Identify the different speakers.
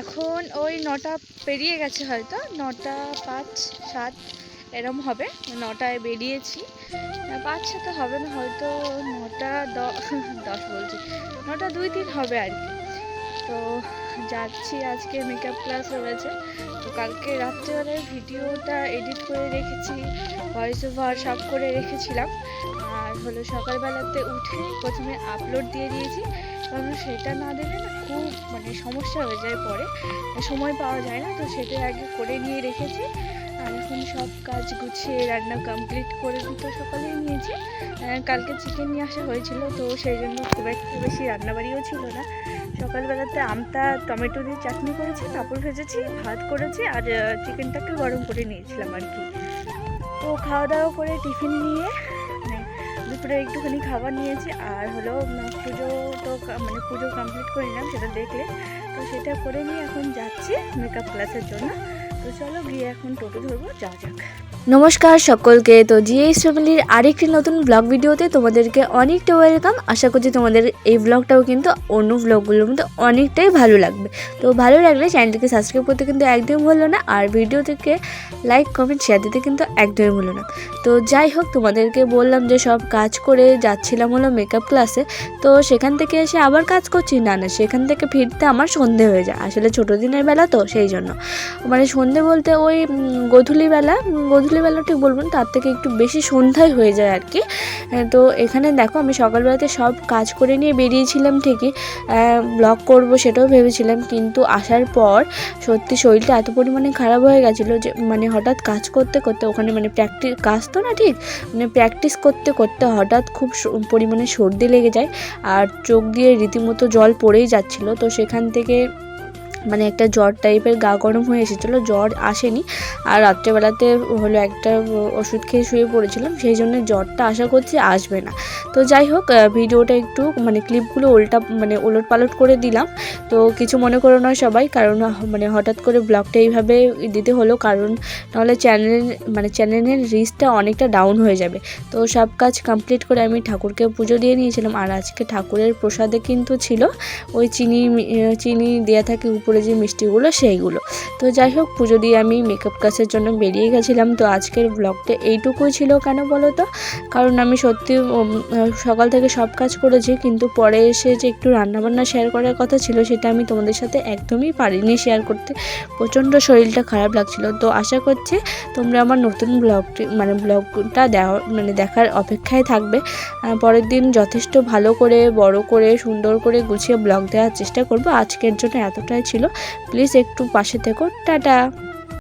Speaker 1: এখন ওই নটা পেরিয়ে গেছে হয়তো, নটা পাঁচ সাত, এরম হবে। নটায় বেরিয়েছি। পাঁচ সাথে হবে না, হয়তো নটা দশ বলছি। নটা দুই তিন হবে আর কি। তো যাচ্ছি, আজকে মেকআপ ক্লাস রয়েছে তো কালকে রাত্রেবেলায় ভিডিওটা এডিট করে রেখেছি ভয়েস ওভার সব করে রেখেছিলাম। আর হলো সকালবেলাতে উঠে প্রথমে আপলোড দিয়ে দিয়েছি। কারণ সেটা না দিলে না খুব সমস্যা হয়ে যায় পরে সময় পাওয়া যায় না, তো সেটা আগে করে নিয়ে রেখেছি। আর এখন সব কাজ গুছিয়ে, রান্না কমপ্লিট করে দুটো সকালে নিয়েছি। কালকে চিকেন নিয়ে আসা হয়েছিল, তো সেই জন্য খুব একটা বেশি রান্নাবাড়িও ছিল না। সকালবেলাতে আমতা টমেটো দিয়ে চাটনি করেছি, পাঁপড় ভেজেছি, ভাত করেছি, আর চিকেনটাকে গরম করে নিয়েছিলাম আর কি। তো খাওয়া দাওয়া করে টিফিন নিয়ে দুপুরে একটুখানি খাবার নিয়েছি, আর হলো পুজো তো মানে পুজো কমপ্লিট করে নিলাম, সেটা দেখলে। তো সেটা করে নিয়ে এখন যাচ্ছি মেকআপ ক্লাসের জন্য। তো চলো গিয়ে এখন টোটো ধরবো, যাওয়া যাক।
Speaker 2: নমস্কার সকলকে। তো জিএস ফ্যামিলির আরেকটি নতুন ব্লগ ভিডিওতে তোমাদেরকে অনেকটা ওয়েলকাম আশা করছি তোমাদের এই ব্লগটাও কিন্তু অন্য ব্লগগুলোর মধ্যে অনেকটাই ভালো লাগবে। তো ভালো লাগলে চ্যানেলটিকে সাবস্ক্রাইব করতে কিন্তু একদমই ভুলো না আর ভিডিওটিকে লাইক কমেন্ট শেয়ার দিতে কিন্তু একদমই ভুলো না। তো যাই হোক তোমাদেরকে বললাম যে সব কাজ করে যাচ্ছিলাম হলো মেকআপ ক্লাসে তো সেখান থেকে এসে আবার কাজ করছি। না না সেখান থেকে ফিরতে আমার সন্ধে হয়ে যায়। আসলে ছোটো দিনের বেলা তো সেই জন্য। মানে সন্ধে বলতে ওই উম, গধূলি বেলা উম, গধূলি বেলা ঠিক বলব না তার থেকে একটু বেশি সন্ধ্যায় হয়ে যায় আর কি। তো এখানে দেখো আমি সকালবেলাতে সব কাজ করে নিয়ে বেরিয়েছিলাম ঠিকই ব্লগ করব সেটাও ভেবেছিলাম কিন্তু আসার পর সত্যি শরীরটা এত পরিমাণে খারাপ হয়ে গেছিল যে মানে হঠাৎ কাজ করতে করতে ওখানে মানে প্র্যাকটিস কাজ তো না ঠিক মানে প্র্যাকটিস করতে করতে হঠাৎ খুব পরিমাণে সর্দি লেগে যায় আর চোখ দিয়ে রীতিমতো জল পড়েই যাচ্ছিল তো সেখান থেকে মানে একটা জ্বর টাইপের গা গরম হয়ে এসেছিল, জ্বর আসেনি। আর রাত্রেবেলাতে হলো একটা ওষুধ খেয়ে শুয়ে পড়েছিলাম, সেই জন্য জ্বরটা আশা করছি আসবে না। তো যাই হোক ভিডিওটা একটু মানে ক্লিপগুলো উল্টা মানে ওলট পালট করে দিলাম। তো কিছু মনে করো না সবাই, কারণ মানে হঠাৎ করে ব্লগটা এইভাবে দিতে হলো, কারণ নাহলে চ্যানেল মানে চ্যানেলের রিচটা অনেকটা ডাউন হয়ে যাবে। তো সব কাজ কমপ্লিট করে আমি ঠাকুরকে পুজো দিয়ে নিয়েছিলাম। আর আজকে ঠাকুরের প্রসাদে কিন্তু ছিল ওই চিনি চিনি দেওয়া থাকে উপরে যে মিষ্টিগুলো সেইগুলো। তো যাই হোক, পুজো দিয়ে আমি মেকআপ ক্লাসের জন্য বেরিয়ে গেছিলাম। তো আজকের ব্লগটা এইটুকুই ছিল কেন বলো তো? কারণ আমি সত্যি সকাল থেকে সব কাজ করেছি, কিন্তু পরে এসে যে একটু রান্নাবান্না শেয়ার করার কথা ছিল, সেটা আমি তোমাদের সাথে একদমই পারিনি শেয়ার করতে। প্রচণ্ড শরীরটা খারাপ লাগছিল। তো আশা করছি তোমরা আমার নতুন ব্লগটি মানে ব্লগটা দেওয়া মানে দেখার অপেক্ষায় থাকবে। পরের দিন যথেষ্ট ভালো করে, বড় করে, সুন্দর করে গুছিয়ে ব্লগ দেওয়ার চেষ্টা করব। আজকের জন্য এতটাই ছিল। প্লিজ একটু পাশে থেকো। টাটা।